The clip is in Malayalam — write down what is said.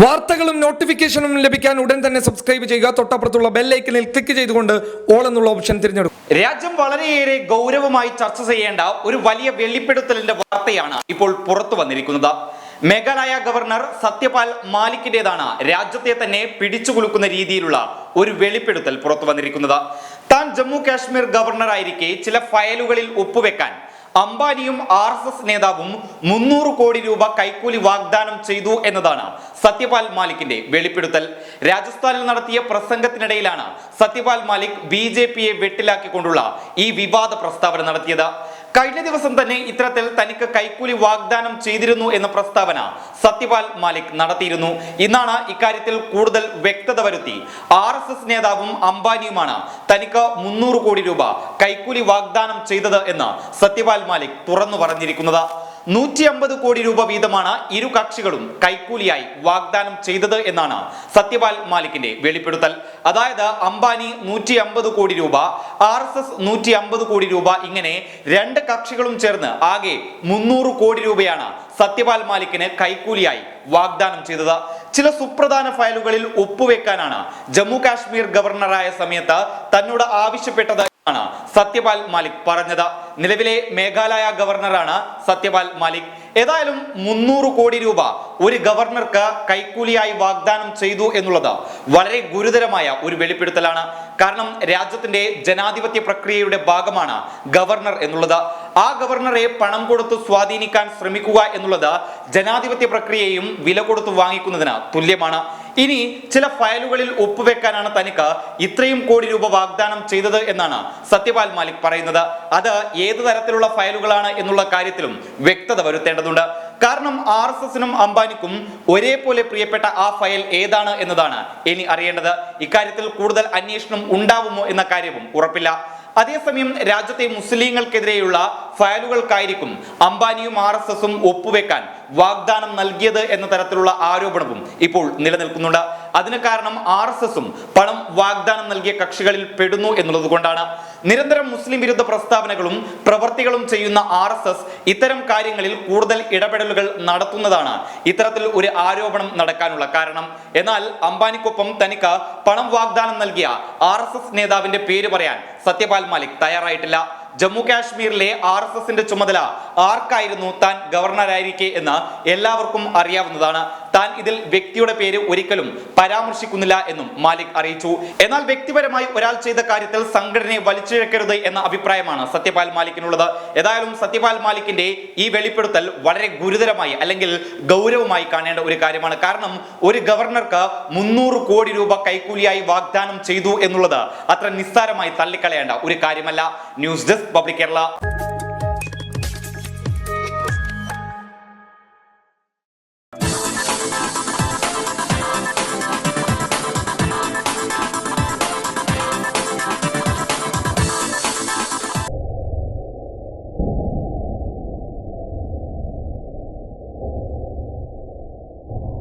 വാർത്തകളും നോട്ടിഫിക്കേഷനും ലഭിക്കാൻ ഉടൻ തന്നെ സബ്സ്ക്രൈബ് ചെയ്യുക. തൊട്ടപ്പുറത്തുള്ള ബെല്ലൈക്കനിൽ ക്ലിക്ക് ചെയ്തുകൊണ്ട് ഓൾ എന്നുള്ള ഓപ്ഷൻ തിരഞ്ഞെടുക്കും രാജ്യം വളരെയേറെ ഗൗരവമായി ചർച്ച ചെയ്യേണ്ട ഒരു വലിയ വെളിപ്പെടുത്തലിന്റെ വാർത്തയാണ് ഇപ്പോൾ പുറത്തു വന്നിരിക്കുന്നത്. മേഘാലയ ഗവർണർ സത്യപാൽ മാലിക്കിന്റേതാണ് രാജ്യത്തെ തന്നെ പിടിച്ചുകുലുക്കുന്ന രീതിയിലുള്ള ഒരു വെളിപ്പെടുത്തൽ പുറത്തു വന്നിരിക്കുന്നത്. താൻ ജമ്മു കാശ്മീർ ഗവർണർ ഗവർണറായിരിക്കെ ചില ഫയലുകളിൽ ഒപ്പുവെക്കാൻ അംബാനിയും ആർ എസ് എസ് നേതാവും മുന്നൂറ് കോടി രൂപ കൈക്കൂലി വാഗ്ദാനം ചെയ്തു എന്നതാണ് സത്യപാൽ മാലിക്കിന്റെ വെളിപ്പെടുത്തൽ. രാജസ്ഥാനിൽ നടത്തിയ പ്രസംഗത്തിനിടയിലാണ് സത്യപാൽ മാലിക് ബി ജെ പിയെ വെട്ടിലാക്കിക്കൊണ്ടുള്ള ഈ വിവാദ പ്രസ്താവന നടത്തിയത്. കഴിഞ്ഞ ദിവസം തന്നെ ഇത്തരത്തിൽ തനിക്ക് കൈക്കൂലി വാഗ്ദാനം ചെയ്തിരുന്നു എന്ന പ്രസ്താവന സത്യപാൽ മാലിക് നടത്തിയിരുന്നു. ഇന്നാണ് ഇക്കാര്യത്തിൽ കൂടുതൽ വ്യക്തത വരുത്തി. ആർ എസ് എസ് നേതാവും അംബാനിയുമാണ് തനിക്ക് മുന്നൂറ് കോടി രൂപ കൈക്കൂലി വാഗ്ദാനം ചെയ്തത് എന്ന് സത്യപാൽ മാലിക് തുറന്നു പറഞ്ഞിരിക്കുന്നത്. നൂറ്റി അമ്പത് കോടി രൂപ വീതമാണ് ഇരു കക്ഷികളും കൈക്കൂലിയായി വാഗ്ദാനം ചെയ്തത് എന്നാണ് സത്യപാൽ മാലിക്കിന്റെ വെളിപ്പെടുത്തൽ. അതായത് അംബാനി നൂറ്റി അമ്പത് കോടി രൂപ ആർ എസ് എസ് നൂറ്റി അമ്പത് കോടി രൂപ ഇങ്ങനെ രണ്ട് കക്ഷികളും ചേർന്ന് ആകെ മുന്നൂറ് കോടി രൂപയാണ് സത്യപാൽ മാലിക്കിന് കൈക്കൂലിയായി വാഗ്ദാനം ചെയ്തത്. ചില സുപ്രധാന ഫയലുകളിൽ ഒപ്പുവെക്കാനാണ് ജമ്മു കാശ്മീർ ഗവർണറായ സമയത്ത് തന്നോട് ആവശ്യപ്പെട്ടത് ആണ്. സത്യപാൽ മാലിക് പറഞ്ഞത്. നിലവിലെ മേഘാലയ ഗവർണറാണ് സത്യപാൽ മാലിക്. ഏതായാലും മുന്നൂറ് കോടി രൂപ ഒരു ഗവർണർക്ക് കൈക്കൂലിയായി വാഗ്ദാനം ചെയ്തു എന്നുള്ളത് വളരെ ഗുരുതരമായ ഒരു വെളിപ്പെടുത്തലാണ്. കാരണം രാജ്യത്തിന്റെ ജനാധിപത്യ പ്രക്രിയയുടെ ഭാഗമാണ് ഗവർണർ എന്നുള്ളത്. ആ ഗവർണറെ പണം കൊടുത്ത് സ്വാധീനിക്കാൻ ശ്രമിക്കുക എന്നുള്ളത് ജനാധിപത്യ പ്രക്രിയയും വില കൊടുത്ത് വാങ്ങിക്കുന്നതിന് തുല്യമാണ്. ഇനി ചില ഫയലുകളിൽ ഒപ്പുവെക്കാനാണ് തനിക്ക് ഇത്രയും കോടി രൂപ വാഗ്ദാനം ചെയ്തത് എന്നാണ് സത്യപാൽ മാലിക് പറയുന്നത്. അത് ഏത് തരത്തിലുള്ള ഫയലുകളാണ് എന്നുള്ള കാര്യത്തിലും വ്യക്തത വരുത്തേണ്ടതുണ്ട്. കാരണം ആർ എസ് എസിനും അംബാനിക്കും ഒരേപോലെ പ്രിയപ്പെട്ട ആ ഫയൽ ഏതാണ് എന്നതാണ് ഇനി അറിയേണ്ടത്. ഇക്കാര്യത്തിൽ കൂടുതൽ അന്വേഷണം ഉണ്ടാവുമോ എന്ന കാര്യവും ഉറപ്പില്ല. അതേസമയം രാജ്യത്തെ മുസ്ലിങ്ങൾക്കെതിരെയുള്ള ഫയലുകൾക്കായിരിക്കും അംബാനിയും ആർ എസ് എസും ഒപ്പുവെക്കാൻ വാഗ്ദാനം നൽകിയത് എന്ന തരത്തിലുള്ള ആരോപണവും ഇപ്പോൾ നിലനിൽക്കുന്നുണ്ട്. അതിന് കാരണം ആർ എസ് എസും പണം വാഗ്ദാനം നൽകിയ കക്ഷികളിൽ പെടുന്നു എന്നുള്ളത് കൊണ്ടാണ്. നിരന്തരം മുസ്ലിം വിരുദ്ധ പ്രസ്താവനകളും പ്രവർത്തികളും ചെയ്യുന്ന ആർ ഇത്തരം കാര്യങ്ങളിൽ കൂടുതൽ ഇടപെടലുകൾ നടത്തുന്നതാണ് ഇത്തരത്തിൽ ഒരു ആരോപണം നടക്കാനുള്ള കാരണം. എന്നാൽ അംബാനിക്കൊപ്പം തനിക്ക് പണം വാഗ്ദാനം നൽകിയ ആർ നേതാവിന്റെ പേര് പറയാൻ സത്യപാൽ മാലിക് തയ്യാറായിട്ടില്ല. ജമ്മു കാശ്മീരിലെ ആർ എസ് എസിന്റെ ചുമതല ആർക്കായിരുന്നു താൻ ഗവർണറായിരിക്കെ എന്ന് എല്ലാവർക്കും അറിയാവുന്നതാണ്. താൻ ഇതിൽ വ്യക്തിയുടെ പേര് ഒരിക്കലും പരാമർശിക്കുന്നില്ല എന്നും മാലിക് അറിയിച്ചു. എന്നാൽ വ്യക്തിപരമായി ഒരാൾ ചെയ്ത കാര്യത്തിൽ സംഘടനയെ വലിച്ചിഴക്കരുത് എന്ന അഭിപ്രായമാണ് സത്യപാൽ മാലിക്കിനുള്ളത്. ഏതായാലും സത്യപാൽ മാലിക്കിന്റെ ഈ വെളിപ്പെടുത്തൽ വളരെ ഗുരുതരമായി അല്ലെങ്കിൽ ഗൗരവമായി കാണേണ്ട ഒരു കാര്യമാണ്. കാരണം ഒരു ഗവർണർക്ക് മുന്നൂറ് കോടി രൂപ കൈക്കൂലിയായി വാഗ്ദാനം ചെയ്തു എന്നുള്ളത് അത്ര നിസ്സാരമായി തള്ളിക്കളയേണ്ട ഒരു കാര്യമല്ല. News desk public Kerala. you.